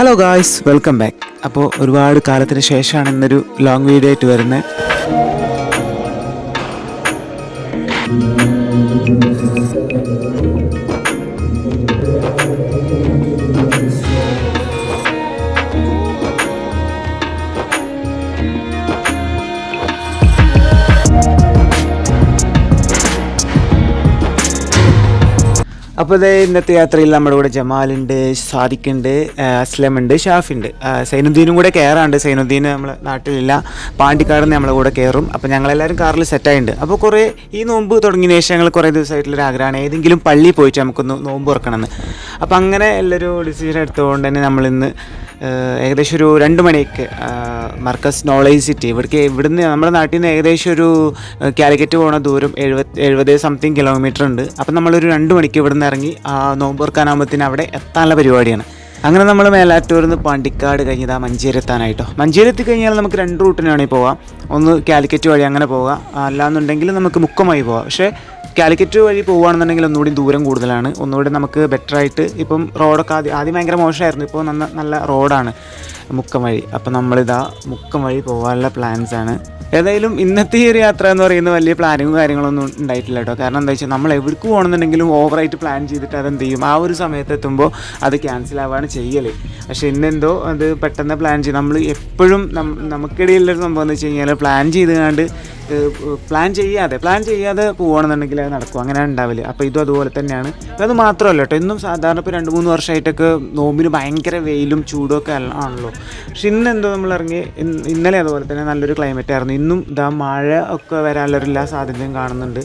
Hello guys welcome back അപ്പോൾ ഒരുപാട് കാലത്തിന് ശേഷമാണ് ഇന്നൊരു ലോങ് വീഡിയോ ആയിട്ട് വരുന്നത്. അപ്പോൾ ഇതേ ഇന്നത്തെ യാത്രയിൽ നമ്മുടെ കൂടെ ജമാലുണ്ട് സാദിഖുണ്ട് അസ്ലമുണ്ട് ഷാഫിണ്ട് സൈനുദ്ദീനും കൂടെ കയറാണ്ട്. സൈനുദ്ദീൻ നമ്മൾ നാട്ടിലില്ല. പാണ്ടിക്കാടിന്ന് നമ്മളെ കൂടെ കയറും. അപ്പോൾ ഞങ്ങളെല്ലാവരും കാറിൽ സെറ്റായിട്ടുണ്ട് അപ്പോൾ കുറേ ഈ നോമ്പ് തുടങ്ങിയ ശേഷം ഞങ്ങൾ കുറേ ദിവസമായിട്ടുള്ളൊരു ആഗ്രഹമാണ്. ഏതെങ്കിലും പള്ളിയിൽ പോയിട്ട് നമുക്കൊന്ന് നോമ്പ് തുറക്കണമെന്ന്. അപ്പോൾ അങ്ങനെ എല്ലാവരും ഡിസിഷൻ എടുത്തുകൊണ്ട് തന്നെ നമ്മളിന്ന് ഏകദേശം ഒരു രണ്ട് മണിക്ക് മർക്കസ് നോളേജ് സിറ്റി. ഇവിടേക്ക് ഇവിടുന്ന് നമ്മുടെ നാട്ടിൽ നിന്ന് ഏകദേശം ഒരു കാലിക്കറ്റ് പോണ ദൂരം എഴുപത് എഴുപത് സംതിങ് കിലോമീറ്റർ ഉണ്ട്. അപ്പം നമ്മളൊരു രണ്ട് മണിക്ക് ഇവിടുന്ന് ഇറങ്ങി ആ നോമ്പ് തുറക്കാനാകുമ്പോഴത്തേന് അവിടെ എത്താനുള്ള പരിപാടിയാണ്. അങ്ങനെ നമ്മൾ മേലാറ്റൂരിൽ നിന്ന് പാണ്ടിക്കാട് കഴിഞ്ഞത് ആ മഞ്ചേരി എത്താനായിട്ടോ. മഞ്ചേരി എത്തി കഴിഞ്ഞാൽ നമുക്ക് രണ്ട് റൂട്ടിനാണെങ്കിൽ പോവാം. ഒന്ന് കാലിക്കറ്റ് വഴി അങ്ങനെ പോകാം അല്ലാന്നുണ്ടെങ്കിൽ നമുക്ക് മുക്കമായി പോവാം. പക്ഷേ കാലിക്കറ്റ് വഴി പോവുകയാണെന്നുണ്ടെങ്കിൽ ഒന്നുകൂടി ദൂരം കൂടുതലാണ്. ഒന്നുകൂടി നമുക്ക് ബെറ്ററായിട്ട് ഇപ്പം റോഡൊക്കെ ആദ്യം ആദ്യം ഭയങ്കര മോശമായിരുന്നു. ഇപ്പോൾ നല്ല നല്ല റോഡാണ് മുക്കം വഴി അപ്പം നമ്മളിതാ മുക്കം വഴി പോകാനുള്ള പ്ലാൻസ് ആണ്. ഏതായാലും ഇന്നത്തെ ഈ ഒരു യാത്ര എന്ന് പറയുന്നത് വലിയ പ്ലാനിങ്ങും കാര്യങ്ങളൊന്നും ഉണ്ടായിട്ടില്ല കേട്ടോ. കാരണം എന്താ വെച്ചാൽ നമ്മൾ എവിടേക്ക് പോകണമെന്നുണ്ടെങ്കിലും ഓവറായിട്ട് പ്ലാൻ ചെയ്തിട്ട് അതെന്ത് ചെയ്യും? ആ ഒരു സമയത്ത് എത്തുമ്പോൾ അത് ക്യാൻസൽ ആവുകയാണ് ചെയ്യൽ പക്ഷെ ഇന്നെന്തോ അത് പെട്ടെന്ന് പ്ലാൻ ചെയ്ത് നമ്മൾ എപ്പോഴും നമുക്കിടയിലുള്ളൊരു സംഭവം എന്ന് വെച്ച് കഴിഞ്ഞാൽ പ്ലാൻ ചെയ്തുകൊണ്ട് പ്ലാൻ ചെയ്യാതെ പ്ലാൻ ചെയ്യാതെ പോകണമെന്നുണ്ടെങ്കിൽ അത് നടക്കും. അങ്ങനെ ഉണ്ടാവില്ല അപ്പോൾ ഇതും അതുപോലെ തന്നെയാണ്. അത് മാത്രമല്ല കേട്ടോ. ഇന്നും സാധാരണ ഇപ്പോൾ രണ്ട് മൂന്ന് വർഷമായിട്ടൊക്കെ നോമ്പിന് ഭയങ്കര വെയിലും ചൂടൊക്കെ ആണല്ലോ. പക്ഷെ ഇന്ന് എന്തോ നമ്മൾ ഇറങ്ങി ഇന്നലെ അതുപോലെ തന്നെ നല്ലൊരു ക്ലൈമറ്റ് ആയിരുന്നു. ഇന്നും ഇതാ മഴ ഒക്കെ വരാനുള്ളൊരു എല്ലാ സാധ്യതയും കാണുന്നുണ്ട്.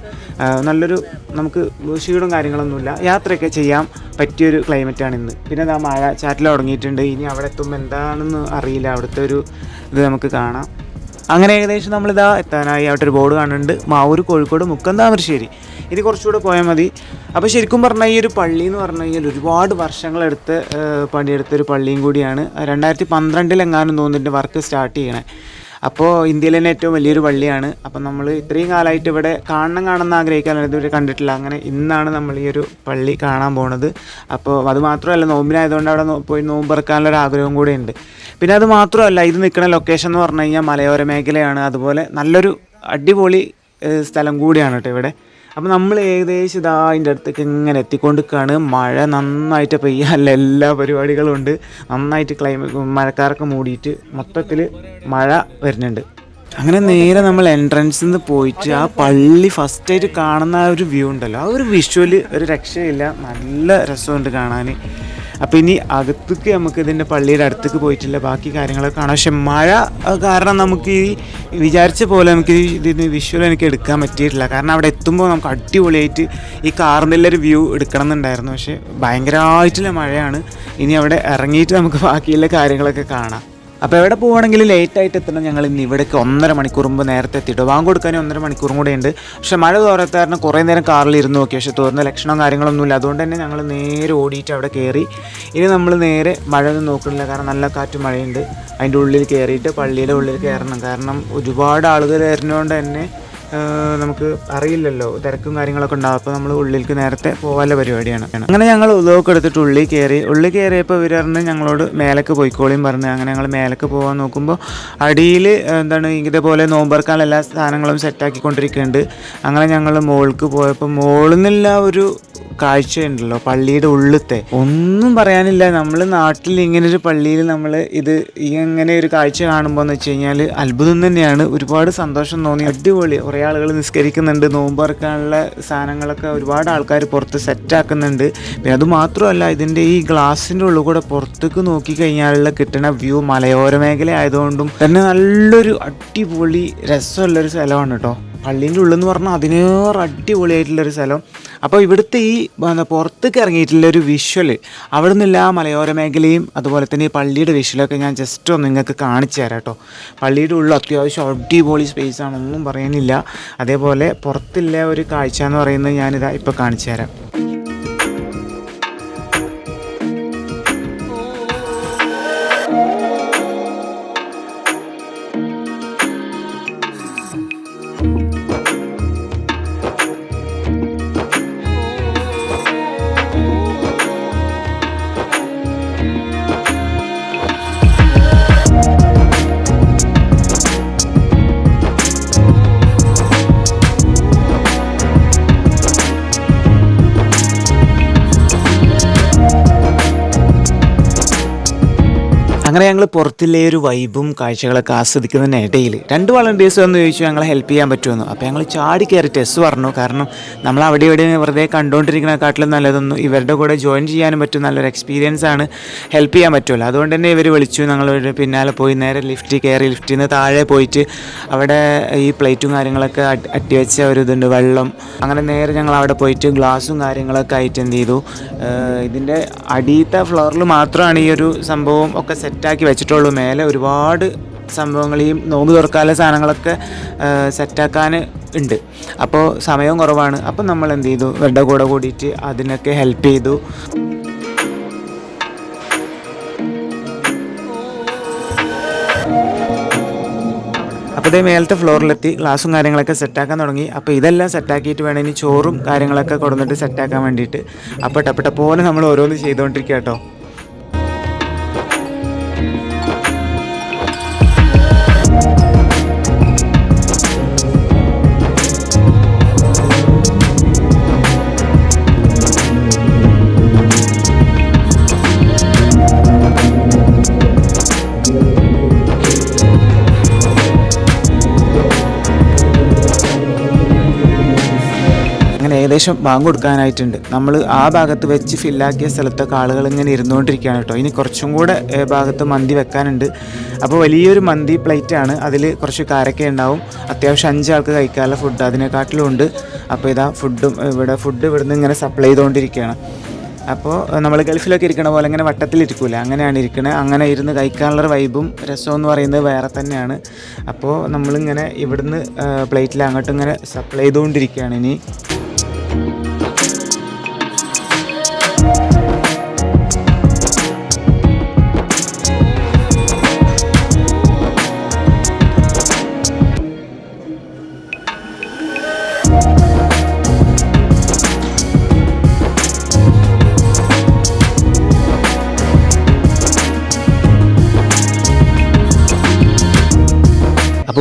നല്ലൊരു നമുക്ക് ക്ഷീണവും കാര്യങ്ങളൊന്നുമില്ല. യാത്രയൊക്കെ ചെയ്യാൻ പറ്റിയൊരു ക്ലൈമറ്റാണ് ഇന്ന്. പിന്നെ ഇതാ മഴ ചാറ്റിൽ തുടങ്ങിയിട്ടുണ്ട്. ഇനി അവിടെ എത്തുമ്പോൾ എന്താണെന്ന് അറിയില്ല. അവിടുത്തെ ഒരു ഇത് നമുക്ക് കാണാം. അങ്ങനെ ഏകദേശം നമ്മളിതാ എത്താനായി. ഒരു ബോർഡ് കാണുന്നുണ്ട്. മാവൂർ കോഴിക്കോട് മുക്കം താമരശ്ശേരി. ഇത് കുറച്ചുകൂടെ പോയാൽ മതി. അപ്പോൾ ശരിക്കും പറഞ്ഞാൽ ഈ ഒരു പള്ളി എന്ന് പറഞ്ഞു കഴിഞ്ഞാൽ ഒരുപാട് വർഷങ്ങളെടുത്ത് പണിയെടുത്ത ഒരു പള്ളിയും കൂടിയാണ്. രണ്ടായിരത്തി പന്ത്രണ്ടിലെങ്ങാനും തോന്നുന്നുണ്ട് വർക്ക് സ്റ്റാർട്ട് ചെയ്യണേ. അപ്പോൾ ഇന്ത്യയിലെ തന്നെ ഏറ്റവും വലിയൊരു പള്ളിയാണ്. അപ്പം നമ്മൾ ഇത്രയും കാലമായിട്ട് ഇവിടെ കാണണം കാണണമെന്ന് ആഗ്രഹിക്കാൻ ഇതുവരെ കണ്ടിട്ടില്ല. അങ്ങനെ ഇന്നാണ് നമ്മൾ ഈ ഒരു പള്ളി കാണാൻ പോണത്. അപ്പോൾ അത് മാത്രമല്ല നോമ്പിനായതുകൊണ്ട് അവിടെ പോയി നോമ്പ് ഇറക്കാനുള്ള ഒരു ആഗ്രഹം കൂടെ ഉണ്ട്. പിന്നെ അത് മാത്രമല്ല ഇത് നിൽക്കുന്ന ലൊക്കേഷൻ എന്ന് പറഞ്ഞു കഴിഞ്ഞാൽ മലയോര മേഖലയാണ്. അതുപോലെ നല്ലൊരു അടിപൊളി സ്ഥലം കൂടിയാണ് കേട്ടോ ഇവിടെ. അപ്പോൾ നമ്മൾ ഏകദേശം ഇതാ അതിന്റെ അടുത്തേക്ക് ഇങ്ങനെ എത്തിക്കൊണ്ടിരിക്കുകയാണ്. മഴ നന്നായിട്ട് പെയ്യാനുള്ള എല്ലാ പരിപാടികളും ഉണ്ട്. നന്നായിട്ട് ക്ലൈമറ്റ് മഴക്കാരൊക്കെ മൂടിയിട്ട് മൊത്തത്തിൽ മഴ വരുന്നുണ്ട്. അങ്ങനെ നേരെ നമ്മൾ എൻട്രൻസിൽ നിന്ന് പോയിട്ട് ആ പള്ളി ഫസ്റ്റായിട്ട് കാണുന്ന ആ ഒരു വ്യൂ ഉണ്ടല്ലോ. ആ ഒരു വിഷ്വൽ ഒരു രക്ഷയില്ല. നല്ല രസമുണ്ട് കാണാൻ. അപ്പോൾ ഇനി അകത്തേക്ക് നമുക്ക് ഇതിന്റെ പള്ളിയുടെ അടുത്തേക്ക് പോയിട്ടില്ല ബാക്കി കാര്യങ്ങളൊക്കെ കാണാം. പക്ഷെ മഴ കാരണം നമുക്ക് ഈ വിചാരിച്ച പോലെ നമുക്ക് ഇതിന് വിഷ്വൽ എനിക്ക് എടുക്കാൻ പറ്റിയിട്ടില്ല. കാരണം അവിടെ എത്തുമ്പോൾ നമുക്ക് അടിപൊളിയായിട്ട് ഈ കാറിന്റെ ഒരു വ്യൂ എടുക്കണം എന്നുണ്ടായിരുന്നു. പക്ഷേ ഭയങ്കരമായിട്ടുള്ള മഴയാണ്. ഇനി അവിടെ ഇറങ്ങിയിട്ട് നമുക്ക് ബാക്കിയുള്ള കാര്യങ്ങളൊക്കെ കാണാം. അപ്പോൾ എവിടെ പോവുകയാണെങ്കിൽ ലേറ്റായിട്ട് എത്തണം. ഞങ്ങൾ ഇന്ന് ഇവിടേക്ക് ഒന്നര മണിക്കൂർ മുമ്പ് നേരത്തെ എത്തിയിട്ട് വാങ്ങ് കൊടുക്കാനും ഒന്നര മണിക്കൂറും കൂടെ ഉണ്ട്. പക്ഷേ മഴ തോരാത്ത കാരണം കുറേ നേരം കാറിൽ ഇരുന്ന് നോക്കി. പക്ഷേ തോന്നുന്ന ലക്ഷണവും കാര്യങ്ങളൊന്നുമില്ല. അതുകൊണ്ട് തന്നെ ഞങ്ങൾ നേരെ ഓടിയിട്ട് അവിടെ കയറി. ഇനി നമ്മൾ നേരെ മഴ ഒന്നും നോക്കണില്ല. കാരണം നല്ല കാറ്റ് മഴയുണ്ട്. അതിന്റെ ഉള്ളിൽ കയറിയിട്ട് പള്ളിയുടെ ഉള്ളിൽ കയറണം. കാരണം ഒരുപാട് ആളുകൾ വരുന്നതുകൊണ്ട് തന്നെ നമുക്ക് അറിയില്ലല്ലോ തിരക്കും കാര്യങ്ങളൊക്കെ ഉണ്ടാവും. അപ്പോൾ നമ്മൾ ഉള്ളിലേക്ക് നേരത്തെ പോകാനുള്ള പരിപാടിയാണ്. അങ്ങനെ ഞങ്ങൾ ഉദവൊക്കെ എടുത്തിട്ട് ഉള്ളിൽ കയറി ഉള്ളിൽ കയറിയപ്പോൾ ഇവർ പറഞ്ഞ് ഞങ്ങളോട് മേലേക്ക് പോയിക്കോളിയും പറഞ്ഞ്. അങ്ങനെ ഞങ്ങൾ മേലേക്ക് പോകാൻ നോക്കുമ്പോൾ അടിയിൽ എന്താണ് ഇതേപോലെ നോമ്പർക്കാൻ എല്ലാ സാധനങ്ങളും സെറ്റാക്കിക്കൊണ്ടിരിക്കുന്നുണ്ട് അങ്ങനെ ഞങ്ങൾ മുകൾക്ക് പോയപ്പോൾ മുകളിൽ നിന്നുള്ള ഒരു കാഴ്ചയുണ്ടല്ലോ പള്ളിയുടെ ഉള്ളിലത്തെ ഒന്നും പറയാനില്ല. നമ്മൾ നാട്ടിൽ ഇങ്ങനെ ഒരു പള്ളിയിൽ നമ്മൾ ഇത് ഇങ്ങനെ ഒരു കാഴ്ച കാണുമ്പോൾ എന്ന് വെച്ച് കഴിഞ്ഞാൽ അത്ഭുതം തന്നെയാണ്. ഒരുപാട് സന്തോഷം തോന്നി. അടിപൊളി. കുറേ ആളുകൾ നിസ്കരിക്കുന്നുണ്ട് നോമ്പ് ഇറക്കാനുള്ള സാധനങ്ങളൊക്കെ ഒരുപാട് ആൾക്കാർ പുറത്ത് സെറ്റാക്കുന്നുണ്ട് പിന്നെ അത് മാത്രമല്ല ഇതിന്റെ ഈ ഗ്ലാസിന്റെ ഉള്ളിൽ കൂടെ പുറത്തേക്ക് നോക്കിക്കഴിഞ്ഞാലുള്ള കിട്ടുന്ന വ്യൂ മലയോര മേഖല ആയതുകൊണ്ടും തന്നെ നല്ലൊരു അടിപൊളി രസമുള്ളൊരു സ്ഥലമാണ് കേട്ടോ പള്ളീന്റെ ഉള്ളെന്ന് പറഞ്ഞാൽ അതിനേറെ അടിപൊളിയായിട്ടുള്ളൊരു സ്ഥലം. അപ്പോൾ ഇവിടുത്തെ ഈ പുറത്തേക്ക് ഇറങ്ങിയിട്ടുള്ള ഒരു വിഷ്വൽ അവിടെ നിന്നുള്ള ആ മലയോര മേഖലയും അതുപോലെ തന്നെ ഈ പള്ളിയുടെ വിഷ്വലൊക്കെ ഞാൻ ജസ്റ്റ് ഒന്ന് നിങ്ങൾക്ക് കാണിച്ചു തരാം കേട്ടോ പള്ളിയുടെ ഉള്ളിൽ അത്യാവശ്യം അടിപൊളി സ്പേസ് ആണൊന്നും പറയാനില്ല. അതേപോലെ പുറത്തുള്ള ഒരു കാഴ്ച എന്ന് പറയുന്നത് ഞാനിതാ ഇപ്പോൾ കാണിച്ചു തരാം. അങ്ങനെ ഞങ്ങൾ പുറത്തില്ലേ ഒരു വൈബും കാഴ്ചകളൊക്കെ ആസ്വദിക്കുന്നതിനിടയിൽ രണ്ട് വളണ്ടിയേഴ്സ് വന്ന് ചോദിച്ചു ഞങ്ങളെ ഹെൽപ്പ് ചെയ്യാൻ പറ്റുമെന്ന്. അപ്പോൾ ഞങ്ങൾ ചാടി കയറി ടെസ് പറഞ്ഞു. കാരണം നമ്മൾ അവിടെ ഇവിടെ വെറുതെ കണ്ടുകൊണ്ടിരിക്കുന്നതിനെക്കാട്ടിലും നല്ലതൊന്നും ഇവരുടെ കൂടെ ജോയിൻ ചെയ്യാനും പറ്റും. നല്ലൊരു എക്സ്പീരിയൻസ് ആണ് ഹെൽപ്പ് ചെയ്യാൻ പറ്റുമല്ലോ അതുകൊണ്ട് തന്നെ ഇവർ വിളിച്ചു. ഞങ്ങളുടെ പിന്നാലെ പോയി നേരെ ലിഫ്റ്റ് കയറി ലിഫ്റ്റിൽ നിന്ന് താഴെ പോയിട്ട് അവിടെ ഈ പ്ലേറ്റും കാര്യങ്ങളൊക്കെ അട്ടി വെച്ച ഒരു ഇതുണ്ട് വെള്ളം. അങ്ങനെ നേരെ ഞങ്ങൾ അവിടെ പോയിട്ട് ഗ്ലാസും കാര്യങ്ങളൊക്കെ ആയിട്ട് എന്ത് ചെയ്തു. ഇതിന്റെ അടിയത്തെ ഫ്ലോറിൽ മാത്രമാണ് ഈ ഒരു സംഭവം ഒക്കെ സെറ്റാക്കി വെച്ചിട്ടുള്ളൂ. മേലെ ഒരുപാട് സംഭവങ്ങൾ ഈ നോമ്പ് തുറക്കാല സാധനങ്ങളൊക്കെ സെറ്റാക്കാൻ ഉണ്ട്. അപ്പോൾ സമയവും കുറവാണ്. അപ്പോൾ നമ്മൾ എന്ത് ചെയ്തു? ഇവരുടെ കൂടെ കൂടിയിട്ട് അതിനൊക്കെ ഹെൽപ്പ് ചെയ്തു. അപ്പോൾ ഇതേ മേലത്തെ ഫ്ലോറിലെത്തി ഗ്ലാസും കാര്യങ്ങളൊക്കെ സെറ്റാക്കാൻ തുടങ്ങി. അപ്പോൾ ഇതെല്ലാം സെറ്റാക്കിയിട്ട് വേണം ഇനി ചോറും കാര്യങ്ങളൊക്കെ കൊടുത്തിട്ട് സെറ്റാക്കാൻ വേണ്ടിയിട്ട്. അപ്പോൾ ടപ്പട്ട പോലെ നമ്മൾ ഓരോന്ന് ചെയ്തുകൊണ്ടിരിക്കുക കേട്ടോ ഏകദേശം ബാങ്ക് കൊടുക്കാനായിട്ടുണ്ട് നമ്മൾ ആ ഭാഗത്ത് വെച്ച് ഫില്ലാക്കിയ സ്ഥലത്തൊക്കെ ആളുകൾ ഇങ്ങനെ ഇരുന്നുകൊണ്ടിരിക്കുകയാണ് കേട്ടോ. ഇനി കുറച്ചും കൂടെ ഭാഗത്ത് മന്തി വെക്കാനുണ്ട്. അപ്പോൾ വലിയൊരു മന്തി പ്ലേറ്റ് ആണ്. അതിൽ കുറച്ച് കാരക്ക ഉണ്ടാവും. അത്യാവശ്യം അഞ്ചാൾക്ക് കഴിക്കാനുള്ള ഫുഡ് അതിനെക്കാട്ടിലും ഉണ്ട്. അപ്പോൾ ഇതാ ഫുഡും ഇവിടെ ഫുഡ് ഇവിടുന്ന് ഇങ്ങനെ സപ്ലൈ ചെയ്തുകൊണ്ടിരിക്കുകയാണ്. അപ്പോൾ നമ്മൾ ഗൾഫിലൊക്കെ ഇരിക്കണ പോലെ ഇങ്ങനെ വട്ടത്തിലിരിക്കൂല. അങ്ങനെയാണ് ഇരിക്കുന്നത് അങ്ങനെ ഇരുന്ന് കഴിക്കാനുള്ള വൈബും രസവും എന്ന് പറയുന്നത് വേറെ തന്നെയാണ്. അപ്പോൾ നമ്മളിങ്ങനെ ഇവിടുന്ന് പ്ലേറ്റിൽ അങ്ങോട്ടും ഇങ്ങനെ സപ്ലൈ ചെയ്തുകൊണ്ടിരിക്കുകയാണ് ഇനി.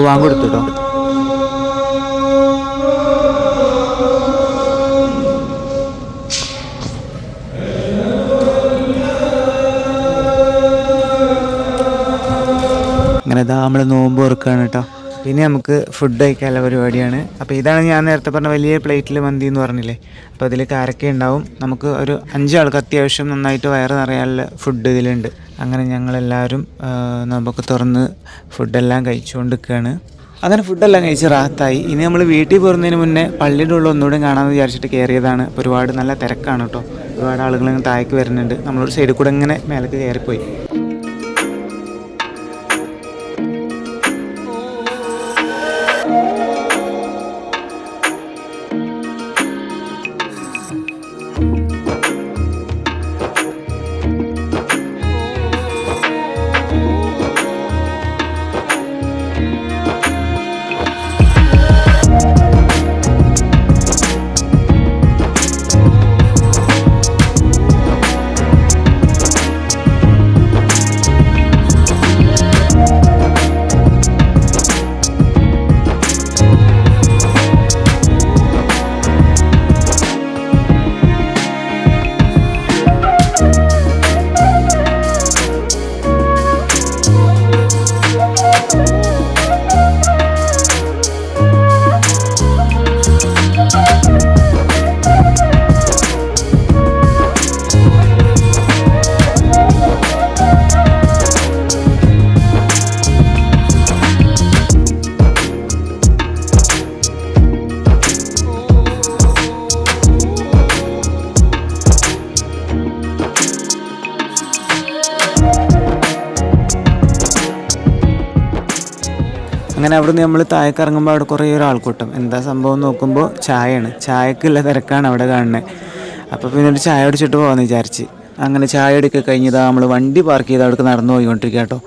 വാങ്ങി അങ്ങനെ ഇതാ നമ്മൾ നോമ്പ് ഓർക്കുകയാണ് കേട്ടോ. പിന്നെ നമുക്ക് ഫുഡ് കഴിക്കാനുള്ള പരിപാടിയാണ്. അപ്പോൾ ഇതാണ് ഞാൻ നേരത്തെ പറഞ്ഞ വലിയ പ്ലേറ്റിൽ മന്തി എന്ന് പറഞ്ഞില്ലേ? അപ്പോൾ അതിൽ കാരക്ക ഉണ്ടാവും. നമുക്ക് ഒരു അഞ്ചാൾക്ക് അത്യാവശ്യം നന്നായിട്ട് വയറ് നിറയാനുള്ള ഫുഡ് ഇതിലുണ്ട്. അങ്ങനെ ഞങ്ങളെല്ലാവരും നമുക്ക് തുറന്ന് ഫുഡെല്ലാം കഴിച്ചുകൊണ്ടിരിക്കുകയാണ്. അങ്ങനെ ഫുഡെല്ലാം കഴിച്ച് റാത്തായി ഇനി നമ്മൾ വീട്ടിൽ പോകുന്നതിന് മുന്നേ പള്ളിയുടെ ഉള്ള ഒന്നുകൂടെ കാണാമെന്ന് വിചാരിച്ചിട്ട് കയറിയതാണ്. ഒരുപാട് നല്ല തിരക്കാണ് കേട്ടോ. ഒരുപാട് ആളുകൾ ഇങ്ങനെ താഴേക്ക് വരുന്നുണ്ട്. നമ്മളൊരു സൈഡിൽ കൂടെ ഇങ്ങനെ മേലേക്ക് കയറിപ്പോയി. അങ്ങനെ അവിടെ നിന്ന് നമ്മൾ താഴേക്ക് ഇറങ്ങുമ്പോൾ അവിടെ കുറേ ഒരു ആൾക്കൂട്ടം എന്താ സംഭവം നോക്കുമ്പോൾ ചായയാണ്. ചായക്കുള്ള തിരക്കാണ് അവിടെ കാണുന്നത് അപ്പോൾ പിന്നെ ഒരു ചായ അടിച്ചിട്ട് പോകാമെന്ന് വിചാരിച്ച്. അങ്ങനെ ചായ എടുക്കുക കഴിഞ്ഞതാ നമ്മൾ വണ്ടി പാർക്ക് ചെയ്ത് അവിടേക്ക് നടന്നു പോയിക്കൊണ്ടിരിക്കുക കേട്ടോ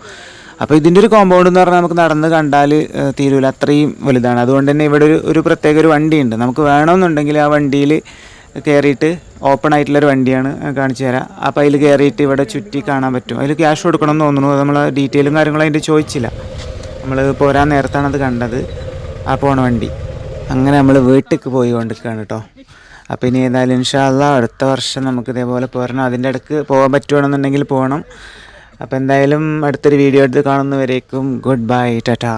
അപ്പോൾ ഇതിന്റെ ഒരു കോമ്പൗണ്ട് എന്ന് പറഞ്ഞാൽ നമുക്ക് നടന്ന് കണ്ടാൽ തീരൂല. അത്രയും വലുതാണ്. അതുകൊണ്ട് തന്നെ ഇവിടെ ഒരു ഒരു പ്രത്യേക ഒരു വണ്ടിയുണ്ട്. നമുക്ക് വേണമെന്നുണ്ടെങ്കിൽ ആ വണ്ടിയിൽ കയറിയിട്ട് ഓപ്പൺ ആയിട്ടുള്ളൊരു വണ്ടിയാണ് കാണിച്ചു തരാം. അപ്പോൾ അതിൽ കയറിയിട്ട് ഇവിടെ ചുറ്റി കാണാൻ പറ്റും. അതിൽ ക്യാഷ് കൊടുക്കണം എന്ന് തോന്നുന്നു നമ്മൾ ഡീറ്റെയിലും കാര്യങ്ങളും അതിന്റെ ചോദിച്ചില്ല. നമ്മൾ പോരാൻ നേരത്താണ് അത് കണ്ടത്. ആ പോണ വണ്ടി. അങ്ങനെ നമ്മൾ വീട്ടിലേക്ക് പോയി കൊണ്ടിരിക്കുകയാണ് കേട്ടോ അപ്പോൾ ഇനി ഏതായാലും ഇൻഷാല്ല അടുത്ത വർഷം നമുക്ക് ഇതേപോലെ പോരണം. അതിന്റെ ഇടയ്ക്ക് പോകാൻ പറ്റുകയാണെന്നുണ്ടെങ്കിൽ പോകണം അപ്പോൾ എന്തായാലും അടുത്തൊരു വീഡിയോ എടുത്ത് കാണുന്നവരേക്കും ഗുഡ് ബൈ ടാറ്റാ.